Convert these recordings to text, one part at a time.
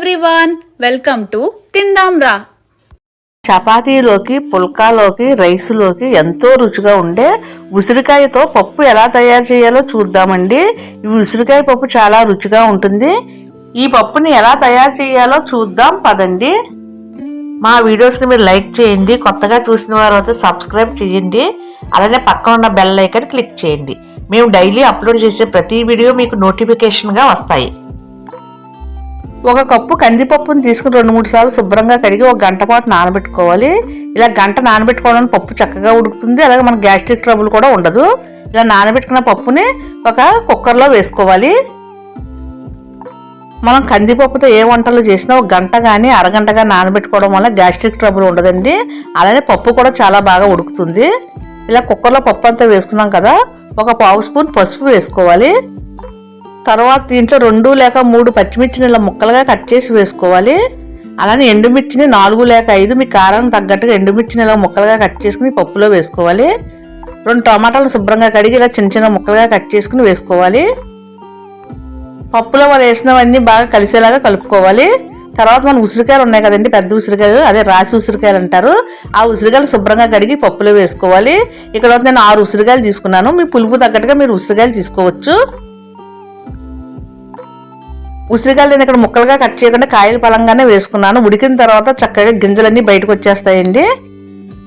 Everyone welcome to తిందాం రా చపాతీలోకి పుల్కాలోకి రైస్లోకి ఎంతో రుచిగా ఉండే ఉసిరికాయతో పప్పు ఎలా తయారు చేయాలో చూద్దామండి. ఈ ఉసిరికాయ పప్పు చాలా రుచిగా ఉంటుంది. ఈ పప్పుని ఎలా తయారు చేయాలో చూద్దాం పదండి. మా వీడియోస్ని మీరు లైక్ చేయండి కొత్తగా చూసిన వారు అయితే సబ్స్క్రైబ్ చేయండి. అలానే పక్కన ఉన్న బెల్ ఐకన్ క్లిక్ చేయండి. మేము డైలీ అప్లోడ్ చేసే ప్రతి వీడియో మీకు నోటిఫికేషన్గా వస్తాయి. ఒక కప్పు కందిపప్పుని తీసుకుని రెండు మూడు సార్లు శుభ్రంగా కడిగి ఒక గంట పాటు నానబెట్టుకోవాలి. ఇలా గంట నానబెట్టుకోవడం పప్పు చక్కగా ఉడుకుతుంది. అలాగే మన గ్యాస్ట్రిక్ ట్రబుల్ కూడా ఉండదు. ఇలా నానబెట్టుకున్న పప్పుని ఒక కుక్కర్లో వేసుకోవాలి. మనం కందిపప్పుతో ఏ వంటలు చేసినా ఒక గంట కానీ అరగంటగా నానబెట్టుకోవడం వల్ల గ్యాస్ట్రిక్ ట్రబుల్ ఉండదండి. అలానే పప్పు కూడా చాలా బాగా ఉడుకుతుంది. ఇలా కుక్కర్లో పప్పు అంతా వేసుకున్నాం కదా ఒక పావు స్పూన్ పసుపు వేసుకోవాలి. తర్వాత దీంట్లో రెండు లేక మూడు పచ్చిమిర్చిని ఇలా ముక్కలుగా కట్ చేసి వేసుకోవాలి. అలానే ఎండుమిర్చిని నాలుగు లేక ఐదు మీ కారానికి తగ్గట్టుగా ఎండుమిర్చిని ఇలా ముక్కలుగా కట్ చేసుకుని పప్పులో వేసుకోవాలి. రెండు టమాటాలు శుభ్రంగా కడిగి ఇలా చిన్న చిన్న ముక్కలుగా కట్ చేసుకుని వేసుకోవాలి. పప్పులో వాళ్ళు వేసినవన్నీ బాగా కలిసేలాగా కలుపుకోవాలి. తర్వాత మన ఉసిరికాయలు ఉన్నాయి కదండి పెద్ద ఉసిరికాయలు అదే రాసి ఉసిరికాయలు అంటారు. ఆ ఉసిరికాయలు శుభ్రంగా కడిగి పప్పులో వేసుకోవాలి. ఇక్కడ నేను ఆరు ఉసిరికాయలు తీసుకున్నాను. మీ పులుపు తగ్గట్టుగా మీరు ఉసిరికాయలు తీసుకోవచ్చు. ఉసిరికాయలు నేను ఇక్కడ ముక్కలుగా కట్ చేయకుండా కాయలు పలంగానే వేసుకున్నాను. ఉడికిన తర్వాత చక్కగా గింజలన్నీ బయటకు వచ్చేస్తాయండి.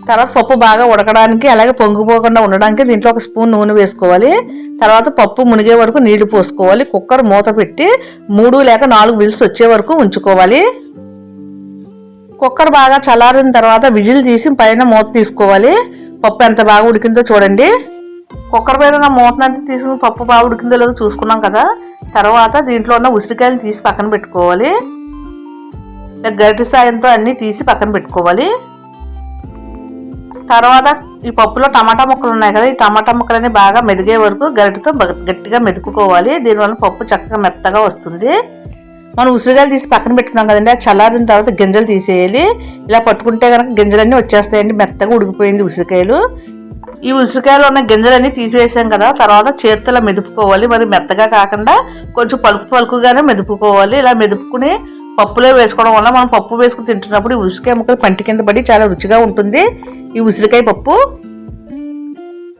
తర్వాత పప్పు బాగా ఉడకడానికి అలాగే పొంగిపోకుండా ఉండడానికి దీంట్లో ఒక స్పూన్ నూనె వేసుకోవాలి. తర్వాత పప్పు మునిగే వరకు నీళ్ళు పోసుకోవాలి. కుక్కర్ మూత పెట్టి మూడు లేక నాలుగు విల్స్ వచ్చే వరకు ఉంచుకోవాలి. కుక్కర్ బాగా చల్లారిన తర్వాత విజిల్ తీసి పైన మూత తీసుకోవాలి. పప్పు ఎంత బాగా ఉడికిందో చూడండి. కుక్కర్ పైన ఉన్న మూతనంతా తీసుకుని పప్పు బాగా ఉడికిందో లేదో చూసుకున్నాం కదా. తర్వాత దీంట్లో ఉన్న ఉసిరికాయలు తీసి పక్కన పెట్టుకోవాలి. గరిటె సాయంతో అన్నీ తీసి పక్కన పెట్టుకోవాలి. తర్వాత ఈ పప్పులో టమాటా ముక్కలు ఉన్నాయి కదా ఈ టమాటా ముక్కలని బాగా మెదిగే వరకు గరిటెతో గట్టిగా మెదుకుకోవాలి దీనివల్ల పప్పు చక్కగా మెత్తగా వస్తుంది. మనం ఉసిరికాయలు తీసి పక్కన పెట్టుకున్నాం కదండి ఆ చల్లారిన తర్వాత గింజలు తీసేయాలి. ఇలా పట్టుకుంటే కనుక గింజలన్నీ వచ్చేస్తాయండి మెత్తగా ఉడికిపోయింది ఉసిరికాయలు. ఈ ఉసిరికాయలో ఉన్న గింజలన్నీ తీసివేసాం కదా తర్వాత చేతుల మెదుపుకోవాలి. మరి మెత్తగా కాకుండా కొంచెం పలుకు పలుకుగానే మెదుపుకోవాలి. ఇలా మెదుపుకుని పప్పులో వేసుకోవడం వల్ల మనం పప్పు వేసుకుని తింటున్నప్పుడు ఈ ఉసిరికాయ ముక్కలు పంటి కింద పడి చాలా రుచిగా ఉంటుంది. ఈ ఉసిరికాయ పప్పు.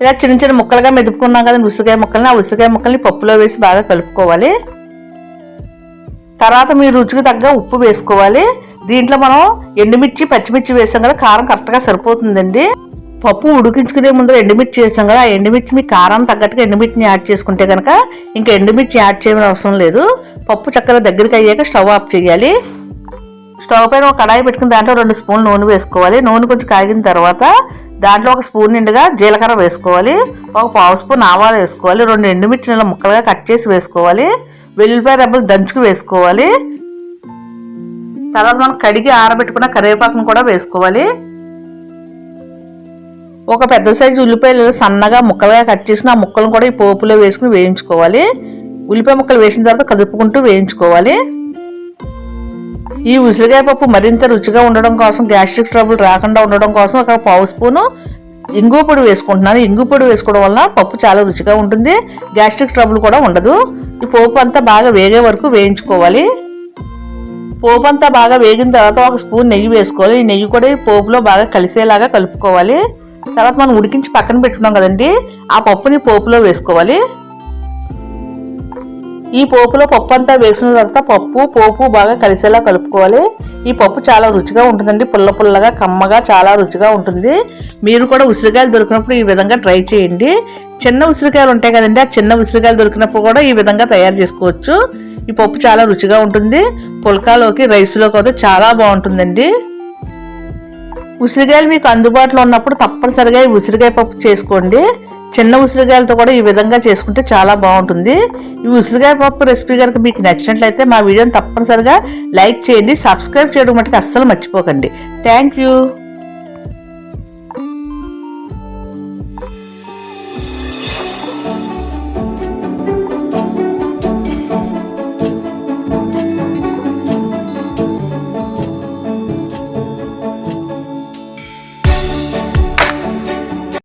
ఇలా చిన్న చిన్న ముక్కలుగా మెదుపుకున్నాం కదా ఉసిరికాయ ముక్కల్ని ఆ ఉసిరికాయ ముక్కల్ని పప్పులో వేసి బాగా కలుపుకోవాలి. తర్వాత మీ రుచికి తగ్గ ఉప్పు వేసుకోవాలి. దీంట్లో మనం ఎండుమిర్చి పచ్చిమిర్చి వేసాం కదా కారం కరెక్ట్గా సరిపోతుందండి. పప్పు ఉడికించుకునే ముందు ఎండుమిర్చి చేసాం కదా ఆ ఎండుమిర్చి మీ కారం తగ్గట్టుగా ఎండుమిర్చిని యాడ్ చేసుకుంటే కనుక ఇంకా ఎండుమిర్చి యాడ్ చేయడం అవసరం లేదు. పప్పు చక్కగా దగ్గరికి అయ్యాక స్టవ్ ఆఫ్ చేయాలి. స్టవ్ పైన ఒక కడాయి పెట్టుకుని దాంట్లో రెండు స్పూన్లు నూనె వేసుకోవాలి. నూనె కొంచెం కాగిన తర్వాత దాంట్లో ఒక స్పూన్ నిండుగా జీలకర్ర వేసుకోవాలి. ఒక పావు స్పూన్ ఆవాలు వేసుకోవాలి. రెండు ఎండుమిర్చి నెల ముక్కలుగా కట్ చేసి వేసుకోవాలి. వెల్లుల్లిపాయ రెబ్బలు దంచుకు వేసుకోవాలి. తర్వాత మనం కడిగి ఆరబెట్టుకున్న కరివేపాకును కూడా వేసుకోవాలి. ఒక పెద్ద సైజు ఉల్లిపాయలు సన్నగా ముక్కలుగా కట్ చేసిన ఆ ముక్కలను కూడా ఈ పోపులో వేసుకుని వేయించుకోవాలి. ఉల్లిపాయ ముక్కలు వేసిన తర్వాత కదుపుకుంటూ వేయించుకోవాలి. ఈ ఉసిరికాయ పప్పు మరింత రుచిగా ఉండడం కోసం గ్యాస్ట్రిక్ ట్రబుల్ రాకుండా ఉండడం కోసం ఒక పావు స్పూను ఇంగు పొడి వేసుకుంటున్నాను. ఇంగు పొడి వేసుకోవడం వల్ల పప్పు చాలా రుచిగా ఉంటుంది. గ్యాస్ట్రిక్ ట్రబుల్ కూడా ఉండదు. ఈ పోపు అంతా బాగా వేగే వరకు వేయించుకోవాలి. పోపు అంతా బాగా వేగిన తర్వాత ఒక స్పూన్ నెయ్యి వేసుకోవాలి. ఈ నెయ్యి కూడా ఈ పోపులో బాగా కలిసేలాగా కలుపుకోవాలి. తర్వాత మనం ఉడికించి పక్కన పెట్టుకున్నాం కదండి ఆ పప్పుని పోపులో వేసుకోవాలి. ఈ పోపులో పప్పు అంతా వేసిన తర్వాత పప్పు పోపు బాగా కలిసేలా కలుపుకోవాలి. ఈ పప్పు చాలా రుచిగా ఉంటుందండి పుల్ల పుల్లగా కమ్మగా చాలా రుచిగా ఉంటుంది. మీరు కూడా ఉసిరికాయలు దొరికినప్పుడు ఈ విధంగా ట్రై చేయండి. చిన్న ఉసిరికాయలు ఉంటాయి కదండి ఆ చిన్న ఉసిరికాయలు దొరికినప్పుడు కూడా ఈ విధంగా తయారు చేసుకోవచ్చు. ఈ పప్పు చాలా రుచిగా ఉంటుంది. పుల్కాలోకి రైస్లోకి అయితే చాలా బాగుంటుందండి. ఉసిరికాయలు మీకు అందుబాటులో ఉన్నప్పుడు తప్పనిసరిగా ఈ ఉసిరికాయ పప్పు చేసుకోండి. చిన్న ఉసిరికాయలతో కూడా ఈ విధంగా చేసుకుంటే చాలా బాగుంటుంది. ఈ ఉసిరికాయ పప్పు రెసిపీ కనుక మీకు నచ్చినట్లయితే మా వీడియోని తప్పనిసరిగా లైక్ చేయండి సబ్స్క్రైబ్ చేయడం మటుకు అస్సలు మర్చిపోకండి. Thank you.